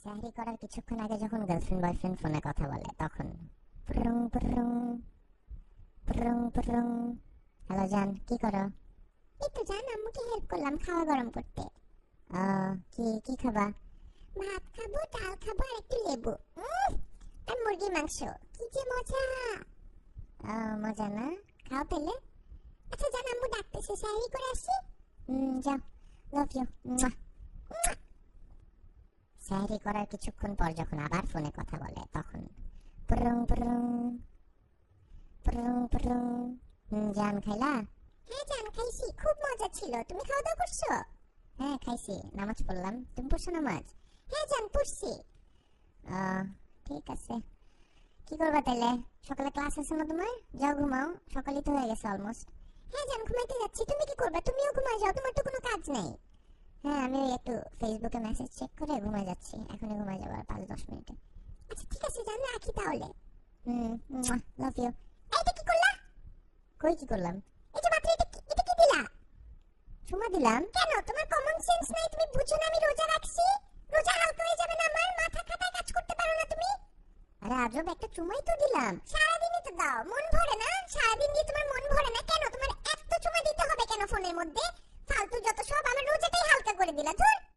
চাকরি করার কিছুক্ষণ আগে যখন গার্লফ্রেন্ড বয়ফ্রেন্ড ফোনে কথা বলে তখন প্রং প্রং প্রং প্রং। হ্যালো জান কি করো? এই তো জান আম্মুকে হেল্প করলাম খাওয়া গরম করতে। কি কি খাবা? ভাত খাব ডাল খাব আর একটু লেবু। আর মুরগি মাংস। কি যে মজা। মজা না? খাও পেলে আচ্ছা জান আম্মু ডাকতেছে সারি করে আসি। হুম যাও। লাভ ইউ সারি করার কিছুক্ষণ পর যখন আবার ফোনে কথা বলে, তখন প্রং প্রং প্রং প্রং জান খাইলা? হ্যাঁ জান, খাইছি, খুব মজা ছিল। তুমি খাওয়া দাওয়া করছ? হ্যাঁ খাইছি, নামাজ পড়লাম। তুমি পড়ছো নামাজ? হ্যাঁ জান, পড়ছি। ঠিক আছে। কি করবা তাহলে সকালে ক্লাস আছে না তোমার? যাও ঘুমাও, সকালই তো হয়ে গেছে অলমোস্ট হ্যাঁ জান, ঘুমাইতে যাচ্ছি। তুমি কি করবা? তুমিও ঘুমাই যাও, তোমার তো কোনো কাজ নেই। হ্যাঁ আমি একটু ফেসবুকে মেসেজ চেক করে ঘুমাই যাচ্ছি। এখনই ঘুমাই যাব আর পাঁচ দশ মিনিটে। আচ্ছা ঠিক আছে জান রাখি তাহলে। হুম লাভ ইউ এইটা কি করলা? কই কি করলাম? এই যে মাত্র এটা কি- এটা কি দিলা? চুমা দিলাম। কেন? তোমার কমন সেন্স নাই তুমি বুঝো না আমি রোজা রাখছি? রোজা হালকা হয়ে যাবে না আমার? মাথা খাটায় কাজ করতে পারো না তুমি? আরে আজব একটা চুমাই তো দিলাম। সারাদিনই তো দাও। মন ভরে না? সারাদিন দিয়ে তোমার মন ভরে না? কেন? তোমার এত চুমা দিতে হবে কেন ফোনের মধ্যে? Là 村